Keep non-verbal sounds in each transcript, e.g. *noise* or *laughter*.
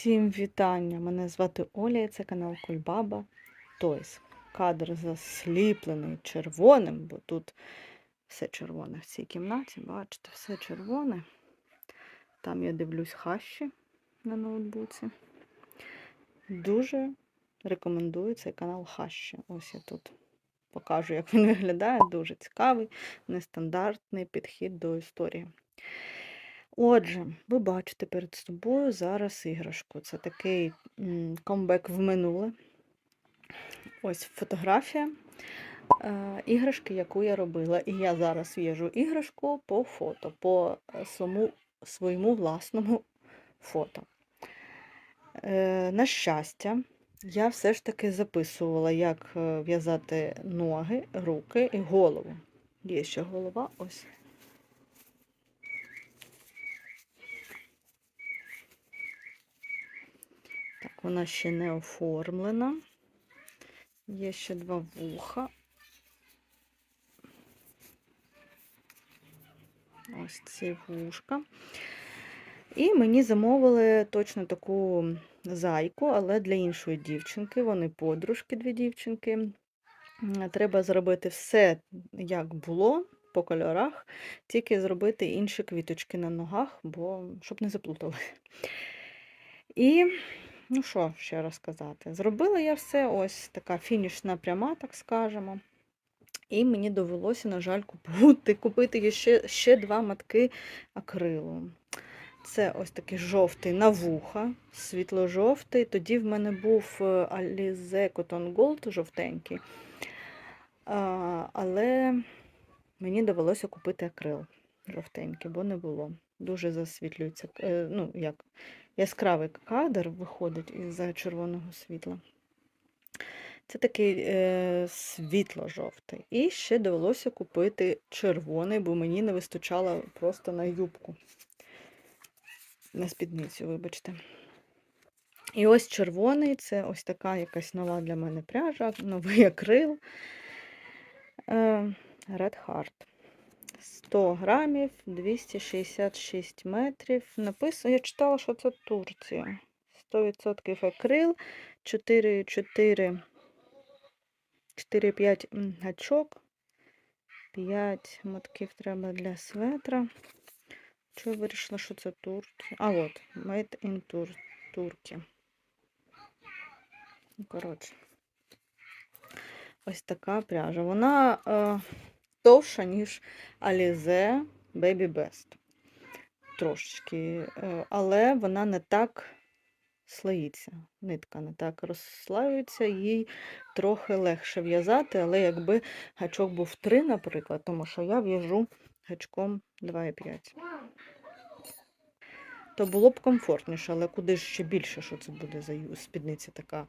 Всім вітання! Мене звати Оля, і це канал Кульбаба Тойс. Кадр засліплений червоним, бо тут все червоне в цій кімнаті. Бачите, все червоне. Там я дивлюсь хащі на ноутбуці. Дуже рекомендую цей канал Хащі. Ось я тут покажу, як він виглядає. Дуже цікавий, нестандартний підхід до історії. Отже, ви бачите перед собою зараз іграшку. Це такий комбек в минуле. Ось фотографія е, іграшки, яку я робила. І я зараз в'яжу іграшку по фото, по е, своєму, своєму власному фото. Е, на щастя, я все ж таки записувала, як в'язати ноги, руки і голову. Є ще голова, ось. Вона ще не оформлена. Є ще два вуха. Ось ці вушка. І мені замовили точно таку зайку, але для іншої дівчинки. Вони подружки, дві дівчинки. Треба зробити все, як було, по кольорах, тільки зробити інші квіточки на ногах, бо щоб не заплутали. І Ну, що ще розказати? Зробила я все, ось така фінішна пряма, так скажемо. І мені довелося, на жаль, купити, купити ще, ще два матки акрилу. Це ось такий жовтий на вуха, світло-жовтий. Тоді в мене був е, Alize Cotton Gold жовтенький. А, але мені довелося купити акрил жовтенький, бо не було. Дуже засвітлюється, е, ну, як яскравий кадр виходить із червоного світла. Це такий е, світло-жовтий. І ще довелося купити червоний, бо мені не вистачало просто на юбку. На спідницю, вибачте. І ось червоний це ось така якась нова для мене пряжа, новий акрил. Е, Red Heart. 100 грамів, 266 метрів. Написано, я читала, що це Турція. 100% акрил, 4,4, 4-5 гачок, 5 мотків треба для светра. Чого я вирішила, що це Турція? А от, Made in Tur Turkey. Ну, Коротше, ось така пряжа. Вона. Е, товша, ніж Alize Baby Best. Трошечки, е, але вона не так слоїться. Нитка не так розслаюється, їй трохи легше в'язати, але якби гачок був 3, наприклад, тому що я в'яжу гачком 2,5. То було б комфортніше, але куди ж ще більше, що це буде за спідниця така.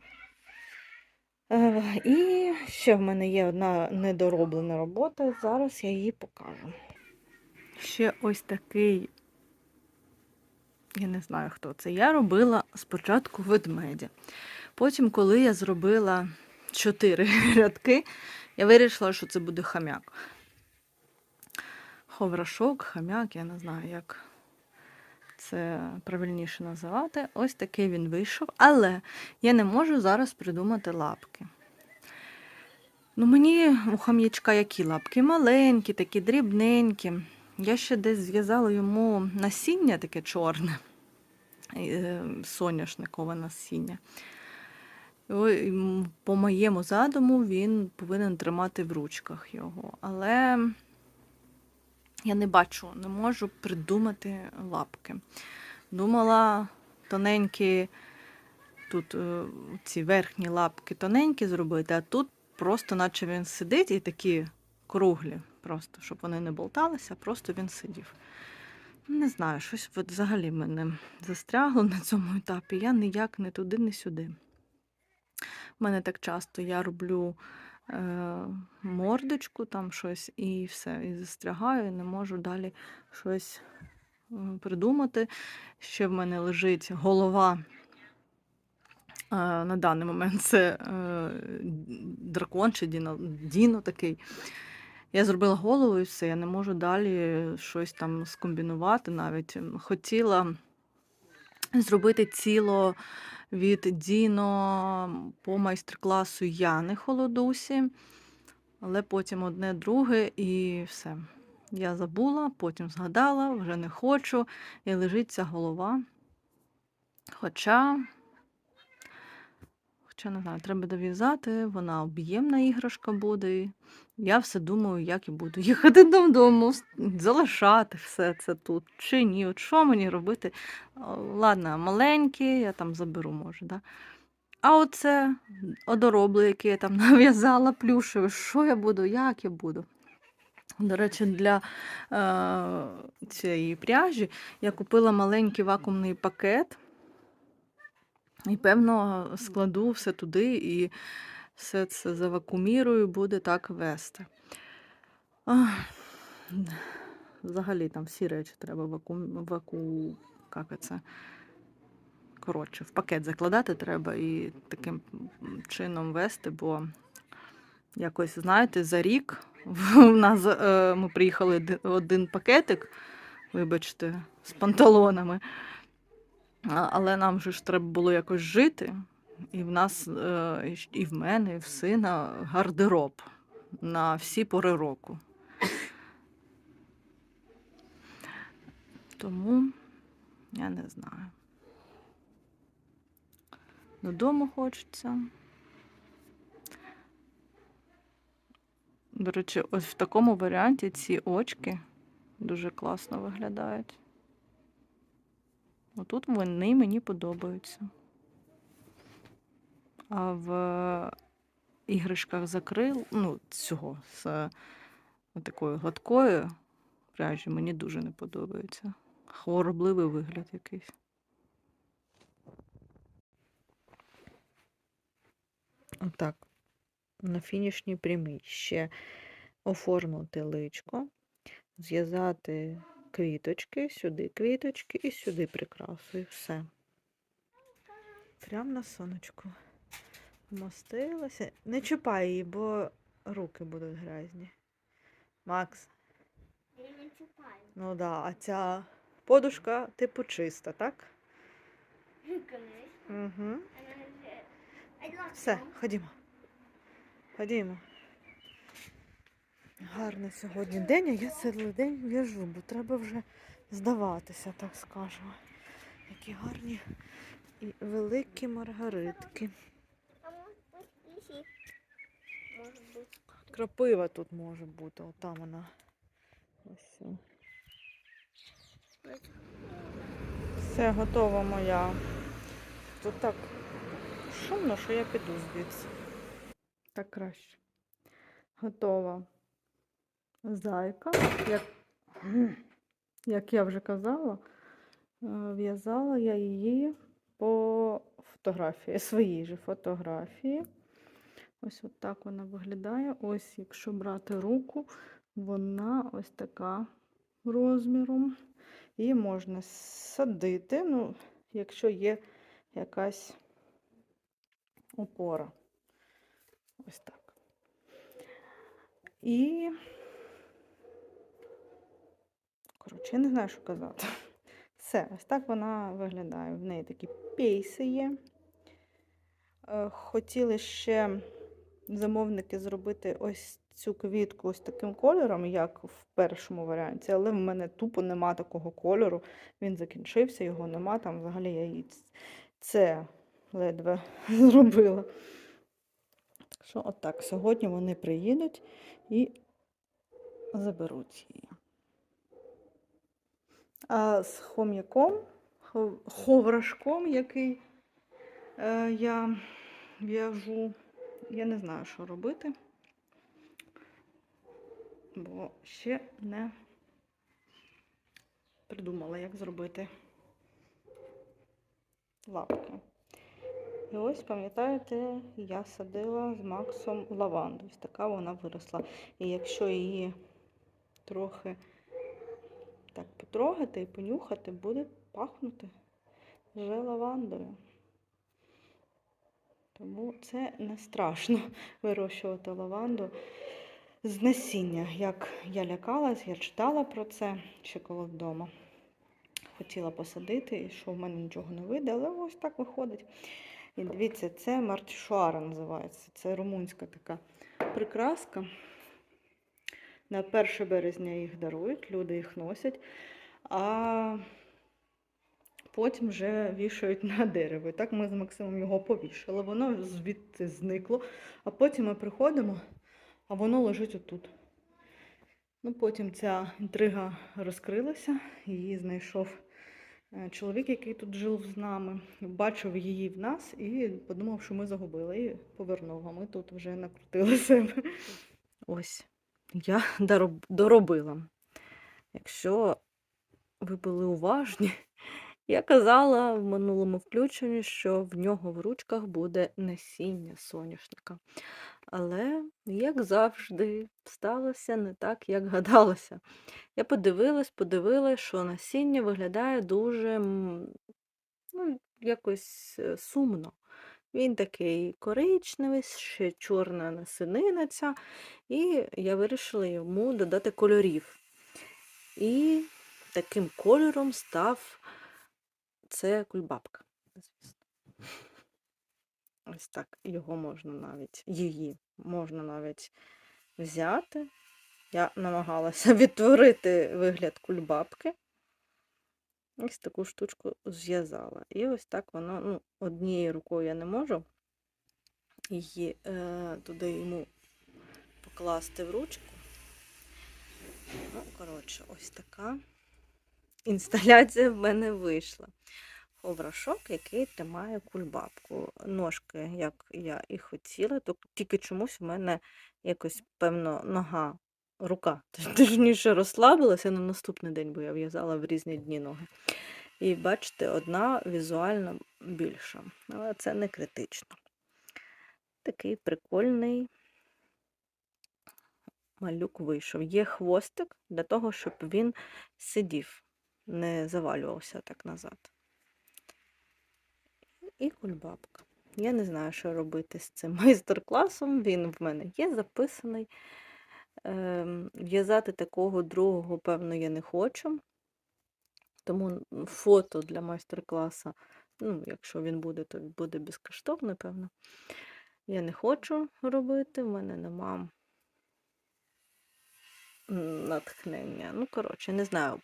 Е, І ще в мене є одна недороблена робота, зараз я її покажу. Ще ось такий, я не знаю хто це. Я робила спочатку ведмедя. Потім, коли я зробила чотири *laughs* рядки, я вирішила, що це буде хам'як. Ховрашок, хам'як, я не знаю, як це правильніше називати. Ось такий він вийшов, але я не можу зараз придумати лапки. Ну, мені у хам'ячка які лапки? Маленькі, такі дрібненькі. Я ще десь зв'язала йому насіння таке чорне, е, соняшникове насіння. По моєму задуму він повинен тримати в ручках його. Але я не бачу, не можу придумати лапки. Думала тоненькі, тут е, ці верхні лапки тоненькі зробити, а тут просто наче він сидить і такі круглі, просто, щоб вони не болталися, просто він сидів. Не знаю, щось взагалі мене застрягло на цьому етапі. Я ніяк не туди, не сюди. У мене так часто я роблю мордочку, там щось і все, і застрягаю, і не можу далі щось е, придумати. Ще в мене лежить голова. е, На даний момент *laughs* це е, дракон чи Діно, Діно такий. Я зробила голову і все, я не можу далі щось там скомбінувати навіть. Хотіла зробити ціло від Діно по майстер-класу Яни Холодусі, але потім одне друге і все. Я забула, потім згадала, вже не хочу, і лежить ця голова. Хоча, хоча не знаю, треба дов'язати, вона об'ємна іграшка буде. Я все думаю, як я буду *laughs* їхати додому, залишати все це тут чи ні. От що мені робити? Ладно, маленькі, я там заберу, може, да? А оце одоробли, які я там *laughs* нав'язала плюшеві, що я буду, як я буду? До речі, для е, цієї пряжі я купила маленький вакуумний пакет. І, певно, складу все туди і все це завакумірую, буде так вести. Взагалі там всі речі треба вакуум, ваку, як це? Коротше, в пакет закладати треба і таким чином вести, бо якось, знаєте, за рік *laughs* в нас е, ми приїхали оди- один пакетик, вибачте, з панталонами. Але нам же ж треба було якось жити. І в нас, е, і в мене, і в сина гардероб на всі пори року. Тому я не знаю. Додому хочеться. До речі, ось в такому варіанті ці очки дуже класно виглядають. Отут вони мені подобаються. А в іграшках закрил, ну, цього з е, такою гладкою пряжі мені дуже не подобається. Хворобливий вигляд якийсь. Отак. На фінішній прямій ще оформити личко, зв'язати квіточки, сюди квіточки і сюди прикрасу, і все. Прям на сонечку. Вмостилася. Не чіпай її, бо руки будуть грязні. Макс, Я не чіпаю. ну да, а ця подушка типу чиста, так? Угу. Все, ходімо. Ходімо. Гарний сьогодні день, а я цілий день в'яжу, бо треба вже здаватися, так скажемо. Які гарні і великі маргаритки. Крапива тут може бути, отам вона. Ось. Все, готова моя. Тут так шумно, що я піду звідси. Так краще. Готова зайка. Як, як я вже казала, е, в'язала я її по фотографії, своїй же фотографії. Ось от так вона виглядає. Ось, якщо брати руку, вона ось така розміром. Її можна садити, ну, якщо є якась опора. Ось так. І, коротше, я не знаю, що казати. Все, ось так вона виглядає. В неї такі пейси є. Е, Хотіли ще замовники зробити ось цю квітку ось таким кольором, як в першому варіанті, але в мене тупо нема такого кольору. Він закінчився, його нема. Там взагалі я її це ледве *laughs* зробила. Так що, отак, сьогодні вони приїдуть і заберуть її. А з хом'яком, ховрашком, який е, я в'яжу, я не знаю, що робити, бо ще не придумала, як зробити лапки. І ось, пам'ятаєте, я садила з Максом лаванду. Ось така вона виросла. І якщо її трохи потрогати і понюхати, буде пахнути вже лавандою. Тому це не страшно *laughs* вирощувати лаванду з насіння. Як я лякалась, я читала про це ще коли вдома хотіла посадити, і що в мене нічого не вийде, але ось так виходить. І дивіться, це мартішуара називається. Це румунська така прикраска. На 1 березня їх дарують, люди їх носять, а потім вже вішають на дерево. І так ми з Максимом його повішали. Воно звідти зникло, а потім ми приходимо, а воно лежить отут. Ну, потім ця інтрига розкрилася, її знайшов е, чоловік, який тут жив з нами, бачив її в нас і подумав, що ми загубили, і повернув. А ми тут вже накрутили себе. Ось, я дороб- доробила. Якщо ви були уважні, *laughs* я казала в минулому включенні, що в нього в ручках буде насіння соняшника. Але, як завжди, сталося не так, як гадалося. Я подивилась, подивилась, що насіння виглядає дуже ну, якось е, сумно. Він такий коричневий, ще чорна насинина і я вирішила йому додати кольорів. І таким кольором став це кульбабка, звісно. Ось так його можна навіть, її можна навіть взяти. Я намагалася *laughs* відтворити вигляд кульбабки. Ось таку штучку зв'язала. І ось так воно, ну, однією рукою я не можу її е, туди йому покласти в ручку. Ну, коротше, ось така інсталяція в мене вийшла. Ховрашок, який тримає кульбабку. Ножки, як я і хотіла, то тільки чомусь в мене якось, певно, нога, рука *laughs* точніше розслабилася на наступний день, бо я в'язала в різні дні ноги. І бачите, одна візуально більша. Але це не критично. Такий прикольний малюк вийшов. Є хвостик для того, щоб він сидів, не завалювався так назад. І кульбабка. Я не знаю, що робити з цим *laughs* майстер-класом. Він в мене є записаний. Ем, В'язати такого другого, певно, я не хочу. Тому фото для майстер-класу, ну, якщо він буде, то буде безкоштовно, певно. Я не хочу робити, в мене нема натхнення. Ну, коротше, не знаю.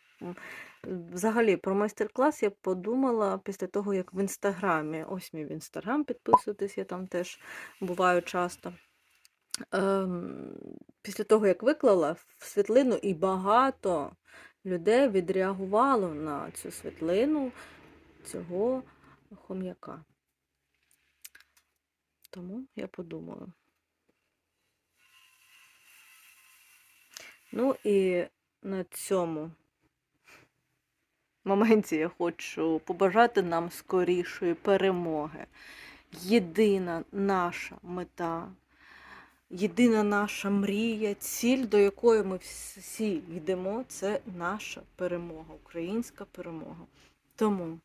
Взагалі, про майстер-клас я подумала після того, як в інстаграмі. Ось мій в інстаграм підписуйтесь, я там теж буваю часто. Ем, після того, як виклала в світлину, і багато людей відреагувало на цю світлину цього хом'яка. Тому я подумала. Ну і на цьому моменті я хочу побажати нам скорішої перемоги. Єдина наша мета, єдина наша мрія, ціль, до якої ми всі йдемо, це наша перемога, українська перемога. Тому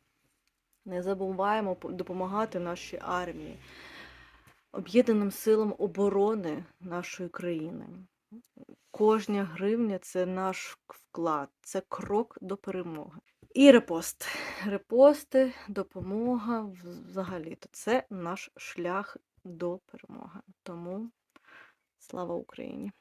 не забуваємо допомагати нашій армії, об'єднаним силам оборони нашої країни. Кожня гривня це наш вклад, це крок до перемоги. І репост. Репости, допомога взагалі то це наш шлях до перемоги. Тому слава Україні!